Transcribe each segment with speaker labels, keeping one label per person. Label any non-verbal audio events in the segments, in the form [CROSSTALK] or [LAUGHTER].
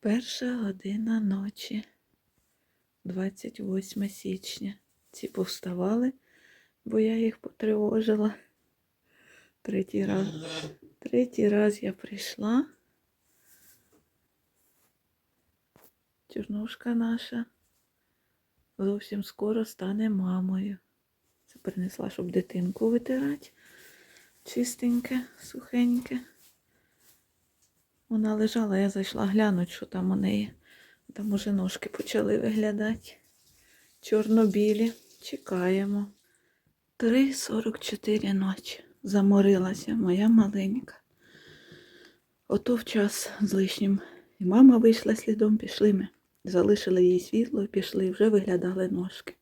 Speaker 1: Перша година ночі, 28 січня. Ці повставали, бо я їх потривожила. Третій раз. Третій раз я прийшла. Чорнушка наша зовсім скоро стане мамою. Це принесла, щоб дитинку витирати. Чистеньке, сухеньке. Вона лежала, я зайшла глянути, що там у неї. Там уже ножки почали виглядати. Чорно-білі. Чекаємо. 3.44 ночі. Заморилася моя маленька. Ото в час з лишнім. І мама вийшла слідом, пішли ми. Залишили їй світло і пішли, вже виглядали ножки.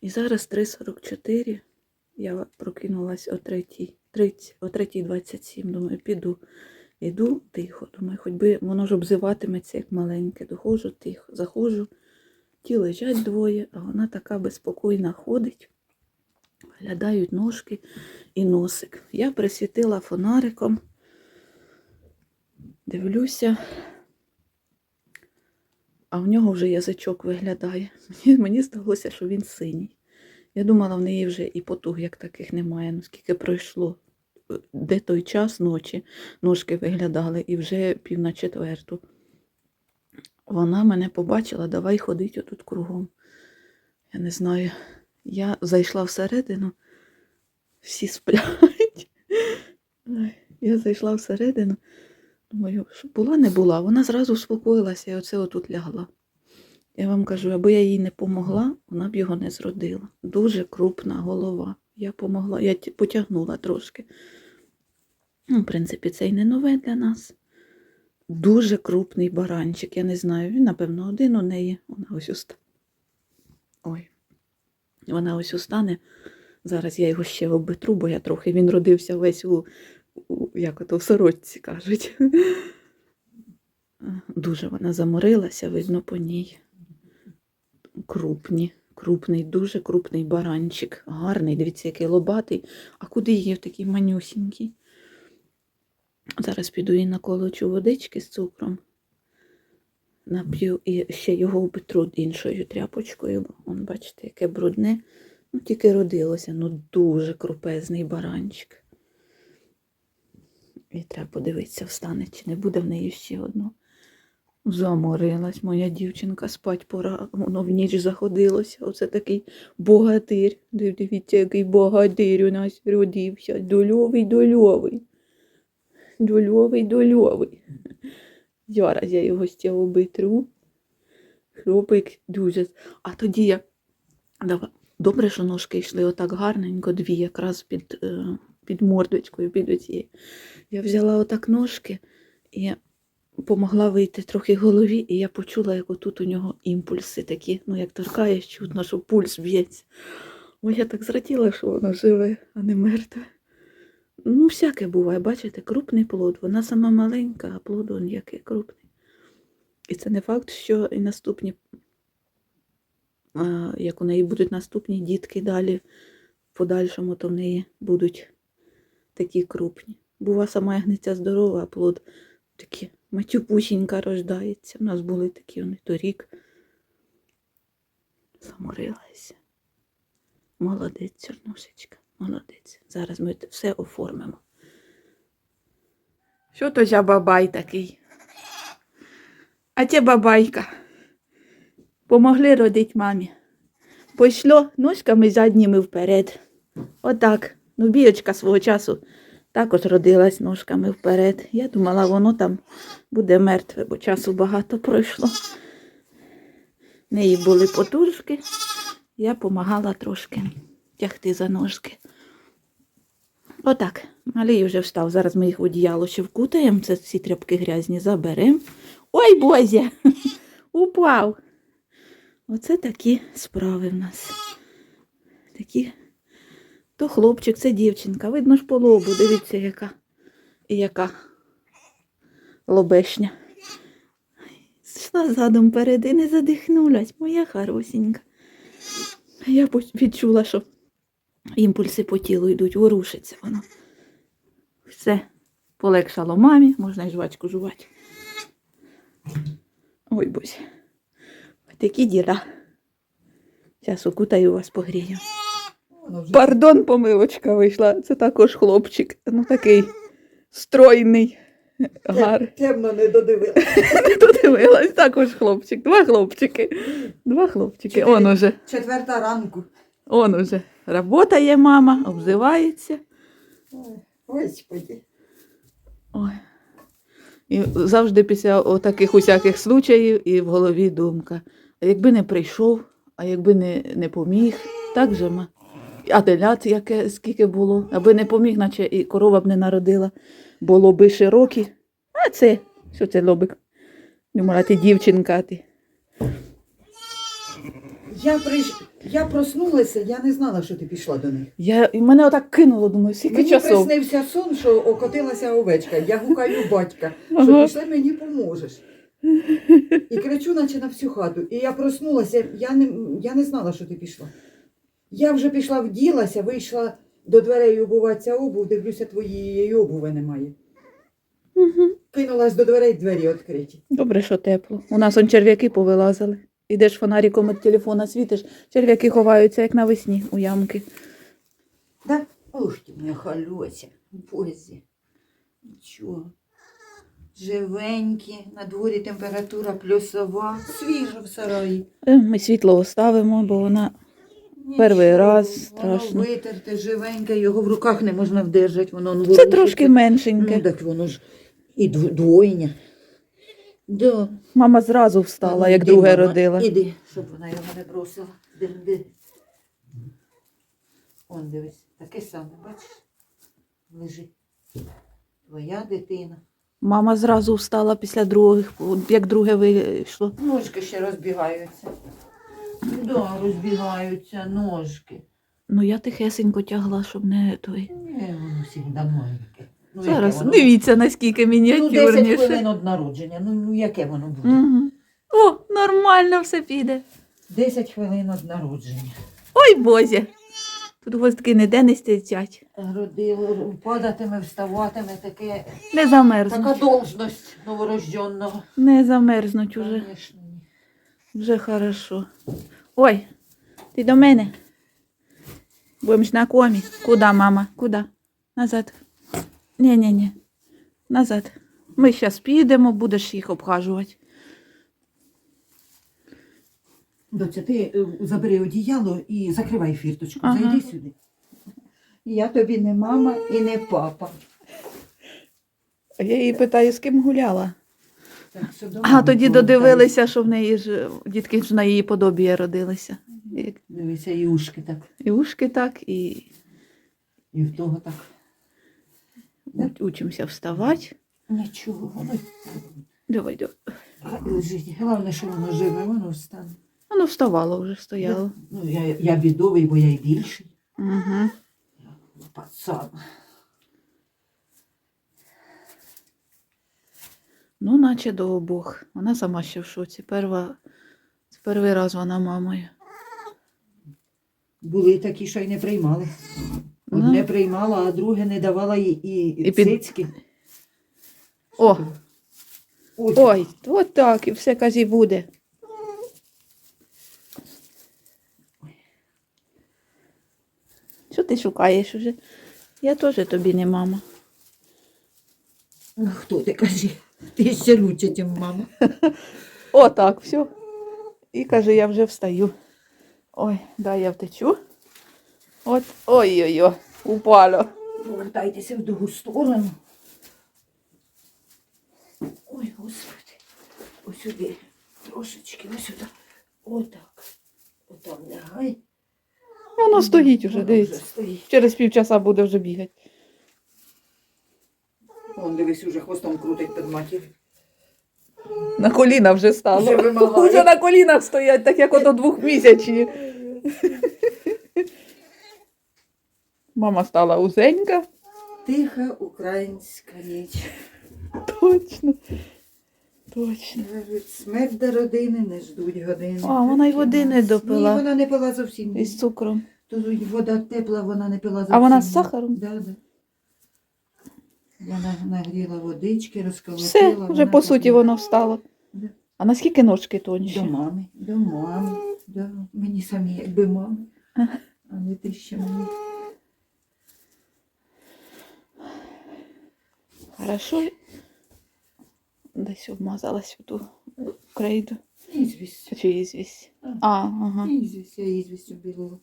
Speaker 1: І зараз 3.44. Я прокинулась о 3.30, о 3.27. Думаю, піду. Іду тихо. Думаю, хоч би воно ж обзиватиметься, як маленьке. Доходжу тихо, заходжу. Ті лежать двоє, а вона така безпокійна ходить. Виглядають ножки і носик. Я присвітила фонариком, дивлюся, а в нього вже язичок виглядає. [LAUGHS] Мені здалося, що він синій. Я думала, в неї вже і потуг як таких немає, ну скільки пройшло. Де той час ночі ножки виглядали, і вже пів на четверту. Вона мене побачила, давай ходить отут кругом. Я не знаю. Я зайшла всередину, всі сплять. Я зайшла всередину. Думаю, була, не була. Вона зразу успокоїлася і оце отут лягла. Я вам кажу, аби я їй не помогла, вона б його не зродила. Дуже крупна голова. Я помогла, я потягнула трошки. Ну, в принципі, це й не нове для нас. Дуже крупний баранчик. Я не знаю, він, напевно, один у неї. Вона ось уста. Ой. Вона ось устане. Зараз я його ще обитру, бо я трохи він родився весь у, у як ото в сорочці кажуть. [LAUGHS] Дуже вона заморилася, видно по ній. Крупні, крупний, дуже крупний баранчик. Гарний, дивіться, який лобатий. А куди є такий манюсінький? Зараз піду і наколочу водички з цукром. Нап'ю і ще його обитру іншою тряпочкою. Вон, бачите, яке брудне. Ну, тільки родилося, ну дуже крупезний баранчик. І треба подивитися, встане, чи не буде в неї ще одного. Заморилась моя дівчинка, спать пора, воно в ніч заходилося. Оце такий богатир. Дивіться, який богатир у нас родився. Дольовий, дольовий. Дольовий, дольовий. Зараз я його ще обитру. Хлопик дуже. А тоді я. Добре, що ножки йшли отак гарненько, дві, якраз під, е, під мордочкою, під оцією. Я взяла отак ножки і помогла вийти трохи голові, і я почула, як отут у нього імпульси такі, ну як торкаєш, чутно, що пульс б'ється. Ой, я так зраділа, що воно живе, а не мертве. Ну, всяке буває, бачите, крупний плод. Вона сама маленька, а плод он який крупний. І це не факт, що і наступні, а, як у неї будуть наступні дітки далі, в подальшому, то в неї будуть такі крупні. Бува сама ягниця здорова, а плод такі матюпусінька рождається. У нас були такі вони торік. Заморилася. Молодець, чорнушечка, молодець. Зараз ми все оформимо. Що то за бабай такий? А це бабайка. Помогли родить мамі. Пішло ножками задніми вперед. Отак. Ну, біочка свого часу також родилась ножками вперед. Я думала, воно там буде мертве, бо часу багато пройшло. В неї були потужки. Я допомагала трошки тягти за ножки. Отак. Малій вже встав. Зараз ми їх одіяло ще вкутаємо. Це всі тряпки грязні заберемо. Ой, Бозя! [LAUGHS] Упав. Оце такі справи в нас. Такі. То хлопчик, це дівчинка. Видно ж по лобу, дивіться, яка. І яка лобешня. Йшла задом перед і не задихнулась, моя хорошенька. Я відчула, що імпульси по тілу йдуть, ворушиться воно. Все, полегшало мамі, можна й жвачку жувати. Ой, боже. Такі діра. Зараз укутаю вас погрію.
Speaker 2: Вже
Speaker 1: Пардон, помилочка вийшла. Це також хлопчик. Ну такий стройний. Гар.
Speaker 2: темно не додивилася. [LAUGHS]
Speaker 1: Не додивилась, також хлопчик. Два хлопчики. Два хлопчики. Он уже.
Speaker 2: Четверта ранку.
Speaker 1: Он уже. Работає мама, обзивається.
Speaker 2: Ой, Господи.
Speaker 1: Ой. І завжди після таких усяких случаїв і в голові думка. А якби не прийшов, а якби не, не поміг, так же ма. А телят, яке скільки було, аби не поміг, наче і корова б не народила. Було би широкі. А це, що це лобик? Думала, ти дівчинка, ти.
Speaker 2: Я прийш... я проснулася, я не знала, що ти пішла до них.
Speaker 1: Я, і мене отак кинуло, думаю, скільки
Speaker 2: Мені
Speaker 1: часов.
Speaker 2: приснився сон, що окотилася овечка. Я гукаю батька, що
Speaker 1: Ага.
Speaker 2: пішли мені поможеш. І кричу, наче на всю хату. І я проснулася, я не, я не знала, що ти пішла. Я вже пішла вділася, вийшла до дверей обуватися обув, дивлюся, твоєї обуви немає.
Speaker 1: Мгм.
Speaker 2: Кинулась до дверей, двері відкриті.
Speaker 1: Добре, що тепло. У нас он черв'яки повилазили. Ідеш фонариком від телефона світиш, черв'яки ховаються, як навесні у ямки.
Speaker 2: Да? Ух ти, моя халюся, бозі. Нічого. Живенькі, на дворі температура плюсова, свіжо в сараї.
Speaker 1: Е, Ми світло оставимо, бо вона Перший раз страшно.
Speaker 2: Воно витерте, живеньке, його в руках не можна вдержати, воно ну,
Speaker 1: це
Speaker 2: ворушиться.
Speaker 1: трошки
Speaker 2: Ну,
Speaker 1: меншеньке.
Speaker 2: так воно ж і дв- двойня. Да.
Speaker 1: Мама зразу встала, як
Speaker 2: Іди,
Speaker 1: друге
Speaker 2: мама,
Speaker 1: родила.
Speaker 2: Іди, щоб вона його не бросила. Іди, іди. Он дивись, таке саме, бачиш? Лежить. Твоя дитина.
Speaker 1: Мама зразу встала після других, як друге вийшло.
Speaker 2: Ножки ще розбігаються. Да, розбігаються ножки.
Speaker 1: Ну я тихесенько тягла, щоб не той.
Speaker 2: Ні, воно завжди маленьке. Ну, яке
Speaker 1: Зараз
Speaker 2: воно?
Speaker 1: дивіться, наскільки
Speaker 2: Ну, 10
Speaker 1: мініатюрніше.
Speaker 2: хвилин від народження. Ну, ну яке воно буде?
Speaker 1: Угу. О, нормально все піде.
Speaker 2: 10 хвилин від народження.
Speaker 1: Ой, Бозі. Тут гвоздки ніде не стять.
Speaker 2: Родило, падатиме, вставатиме, таке,
Speaker 1: Не
Speaker 2: така
Speaker 1: замерзнуть.
Speaker 2: должність новорожденного.
Speaker 1: Не замерзнуть уже.
Speaker 2: Конечно, ні.
Speaker 1: Вже хорошо. Ой, ти до мене. Будемо ж на комі. Куда, мама? Куда? Назад. Ні-ні-ні. Назад. Ми зараз підемо, будеш їх обхажувати.
Speaker 2: Доця, ти е, забери одіяло і закривай фірточку.
Speaker 1: Ага.
Speaker 2: Зайди сюди. Я тобі не мама і не папа.
Speaker 1: А я її питаю, з ким гуляла. А тоді додивилися, що в неї ж дітки ж на її подобі родилися. І,
Speaker 2: Дивися, і ушки так.
Speaker 1: і ушки так, і
Speaker 2: І в того так.
Speaker 1: у- учимося вставати.
Speaker 2: Нічого, воно
Speaker 1: Давай, давай.
Speaker 2: лежить. Головне, що воно живе, воно встане.
Speaker 1: Воно вставало вже, стояло.
Speaker 2: Ну, я, я бідовий, бо я й більший.
Speaker 1: Угу.
Speaker 2: Пацан.
Speaker 1: Ну, наче до обох. Вона сама ще в шоці. Перва, це перший раз вона мамою.
Speaker 2: Були такі, що й не приймали. Одне приймала, а друге не давала і, і,
Speaker 1: Ну. І під-
Speaker 2: цицьки.
Speaker 1: О,
Speaker 2: Ой,
Speaker 1: ой, от так, і все казі буде. Що ти шукаєш уже? Я теж тобі не мама.
Speaker 2: ну, хто ти кажи? Ти ще лучше, ніж мама. [LAUGHS]
Speaker 1: О, так, все. І каже, я вже встаю. Ой, дай я втечу. От, ой-ой-ой, упало.
Speaker 2: Повертайтеся в другу сторону. Ой, господи. Ось сюди. Трошечки, ось сюди. Отак. Отам лягай.
Speaker 1: Воно стоїть уже,
Speaker 2: Воно
Speaker 1: дивіться.
Speaker 2: вже стоїть.
Speaker 1: Через півчаса буде вже бігати.
Speaker 2: Вон, дивись, уже хвостом крутить під матір.
Speaker 1: На коліна вже стало.
Speaker 2: Вже вимагає.
Speaker 1: Вже на колінах стоять, так як ото двохмісячні. Мама стала узенька.
Speaker 2: Тиха українська ніч.
Speaker 1: Точно. Точно.
Speaker 2: Кажуть, смерть до родини не ждуть години.
Speaker 1: А, вона й води не допила.
Speaker 2: Ні, вона не пила зовсім.
Speaker 1: Із цукром.
Speaker 2: Тут вода тепла, вона не пила зовсім.
Speaker 1: А вона з сахаром?
Speaker 2: Да, да. Вона нагріла водички, розколотила.
Speaker 1: Все, вже
Speaker 2: вона
Speaker 1: по суті воно встало.
Speaker 2: Да.
Speaker 1: А наскільки ножки тонші?
Speaker 2: До мами, до мами. Да. Мені самі якби мами, а не ти ще мені.
Speaker 1: Хорошо. Десь обмазалась в ту крейду.
Speaker 2: Ізвість.
Speaker 1: Чи ізвість? А, ага.
Speaker 2: Ізвість, я ізвістю білила.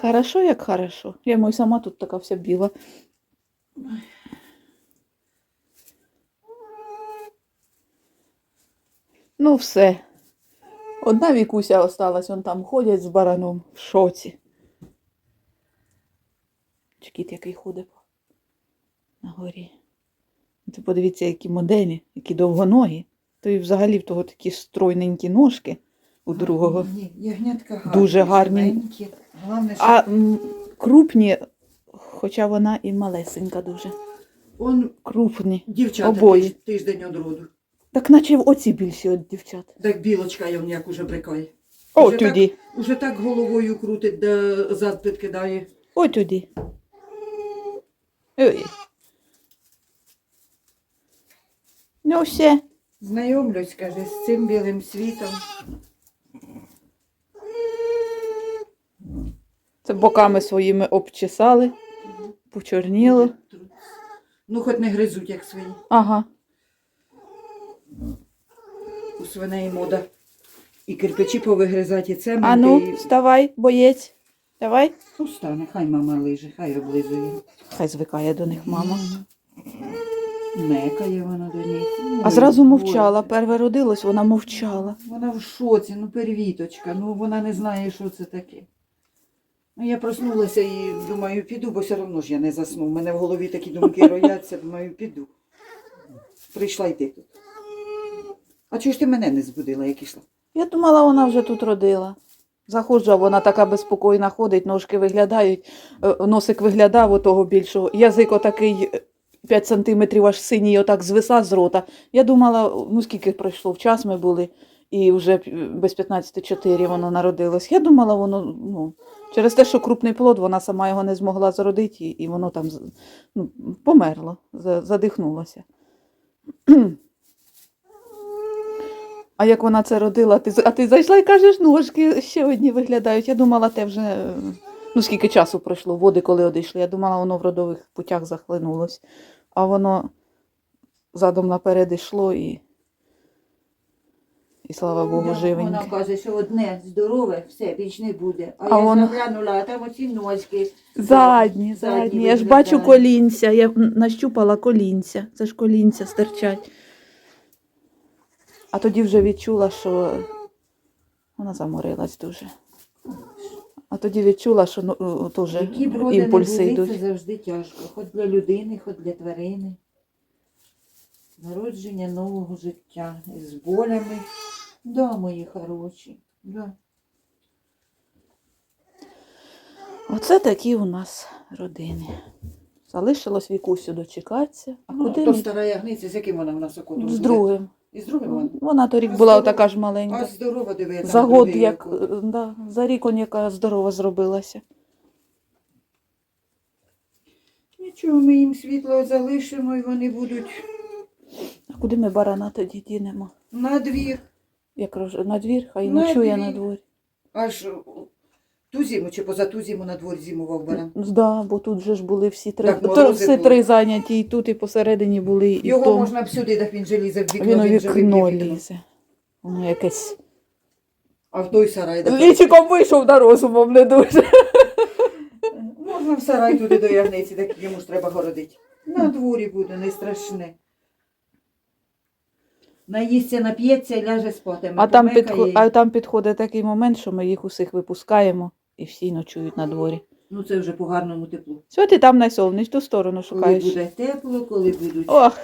Speaker 1: Хорошо, як хорошо. Я йому й сама тут така вся біла. Ну, все. Одна вікуся осталась, он там ходять з бараном в шоці. Чекіт який ходить на горі. Ти подивіться, які моделі, які довгоногі. То і взагалі в того такі стройненькі ножки у другого.
Speaker 2: Ягнятка гарні.
Speaker 1: Дуже гарні.
Speaker 2: Головне, що
Speaker 1: А м, крупні, хоча вона і малесенька дуже.
Speaker 2: он
Speaker 1: Крупні.
Speaker 2: дівчата
Speaker 1: Обоє.
Speaker 2: тиждень од роду.
Speaker 1: Так наче в оці більші від дівчат.
Speaker 2: Так білочка я як уже брикає.
Speaker 1: О,
Speaker 2: Уже так- Уже так головою крутить, де зад підкидає.
Speaker 1: О, туди. Ой. Ну все.
Speaker 2: Знайомлюсь, каже, з цим білим світом.
Speaker 1: Це боками своїми обчесали, почорніло.
Speaker 2: Ну, хоч не гризуть, як свині.
Speaker 1: Ага.
Speaker 2: У свиней мода. І кирпичі повигризати, і це
Speaker 1: А ну,
Speaker 2: і...
Speaker 1: вставай, боєць. Давай.
Speaker 2: Ну, встане, хай мама лиже, хай облизує.
Speaker 1: Хай звикає до них мама.
Speaker 2: Мекає вона до них.
Speaker 1: А зразу мовчала. Перве родилось, вона мовчала.
Speaker 2: Вона в шоці, ну первіточка, ну вона не знає, що це таке. Ну, я проснулася і думаю, піду, бо все одно ж я не засну. У мене в голові такі думки рояться, думаю, піду. Прийшла йти тут. А чого ж ти мене не збудила, як ішла?
Speaker 1: Я думала, вона вже тут родила. Заходжу, а вона така безпокійна ходить, ножки виглядають, е, носик виглядав отого більшого. Язик отакий 5 сантиметрів аж синій, отак звиса з рота. Я думала, ну скільки пройшло, в час ми були, і вже без 15-4 воно народилось. Я думала, воно, ну, через те, що крупний плод, вона сама його не змогла зародити, і воно там ну, померло, задихнулося. А як вона це родила, ти, а ти зайшла і кажеш, ножки ще одні виглядають. Я думала, те вже, ну скільки часу пройшло, води коли одійшли. Я думала, воно в родових путях захлинулось. А воно задом наперед йшло і, і слава Богу,
Speaker 2: Вона каже, що одне здорове, все, більш не буде. А,
Speaker 1: А
Speaker 2: я
Speaker 1: воно-
Speaker 2: заглянула, а там оці ножки.
Speaker 1: Задні,
Speaker 2: Задні
Speaker 1: задні. Я ж бачу колінця, я нащупала колінця. Це ж колінця стирчать. А тоді вже відчула, що вона заморилась дуже. А тоді відчула, що ну, теж імпульси йдуть.
Speaker 2: це завжди тяжко. Хоч для людини, хоч для тварини. Народження нового життя з болями. Да, мої хороші. Да.
Speaker 1: Оце такі у нас родини. Залишилось вікусю дочекатися. А
Speaker 2: Ну,
Speaker 1: куди
Speaker 2: то
Speaker 1: ми?
Speaker 2: стара ягниця, з яким вона в нас окотом
Speaker 1: З другим.
Speaker 2: І з другим вона?
Speaker 1: Вона торік була
Speaker 2: здорова-
Speaker 1: така ж
Speaker 2: А
Speaker 1: маленька.
Speaker 2: здорова диви,
Speaker 1: За год, як е, да, за рік он яка здорова зробилася.
Speaker 2: Нічого, ми їм світло залишимо і вони будуть
Speaker 1: А куди ми барана тоді дінемо?
Speaker 2: на двір.
Speaker 1: Як рож- на двір, хай
Speaker 2: На
Speaker 1: ночує
Speaker 2: двір.
Speaker 1: на дворі.
Speaker 2: Аж ту зиму чи поза ту зиму на дворі зимував баран.
Speaker 1: Да, бо тут же ж були всі три.
Speaker 2: Так,
Speaker 1: то, всі
Speaker 2: були.
Speaker 1: три зайняті, і тут, і посередині були, і
Speaker 2: Його
Speaker 1: тому.
Speaker 2: можна б сюди, так він же лізе в вікно,
Speaker 1: Він у
Speaker 2: же
Speaker 1: вікно
Speaker 2: виб'є
Speaker 1: лізе. Воно якесь.
Speaker 2: А в той сарай. так-
Speaker 1: Лічиком вийшов на розумом не дуже.
Speaker 2: Можна в сарай туди до ягниці, так йому ж треба городити. На дворі буде, не страшне. Наїсться, нап'ється і ляже спатиме.
Speaker 1: А там, підхо... а там підходить такий момент, що ми їх усіх випускаємо і всі ночують на дворі.
Speaker 2: Ну це вже по гарному теплу.
Speaker 1: Що ти там найсовниш, ту сторону
Speaker 2: Коли
Speaker 1: шукаєш.
Speaker 2: буде тепло, коли будуть,
Speaker 1: Ох,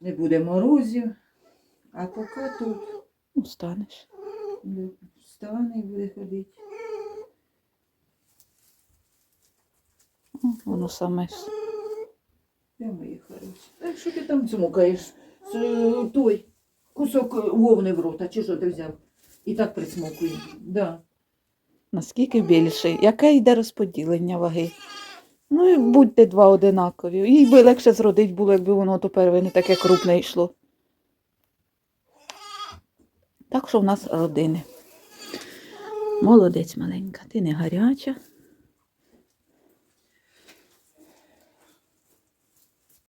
Speaker 2: не буде морозів. А поки тут
Speaker 1: станеш.
Speaker 2: ну, встане і буде ходити.
Speaker 1: Воно саме.
Speaker 2: Де мої хороші? Що ти там цмукаєш? Той кусок вовни в рота, чи що ти взяв? І так присмокує. Да.
Speaker 1: Наскільки більший? Яке йде розподілення ваги? Ну і будьте два одинакові. Їй би легше зродить було, якби воно тепер не таке крупне йшло. Так що в нас родини. Молодець маленька, ти не гаряча.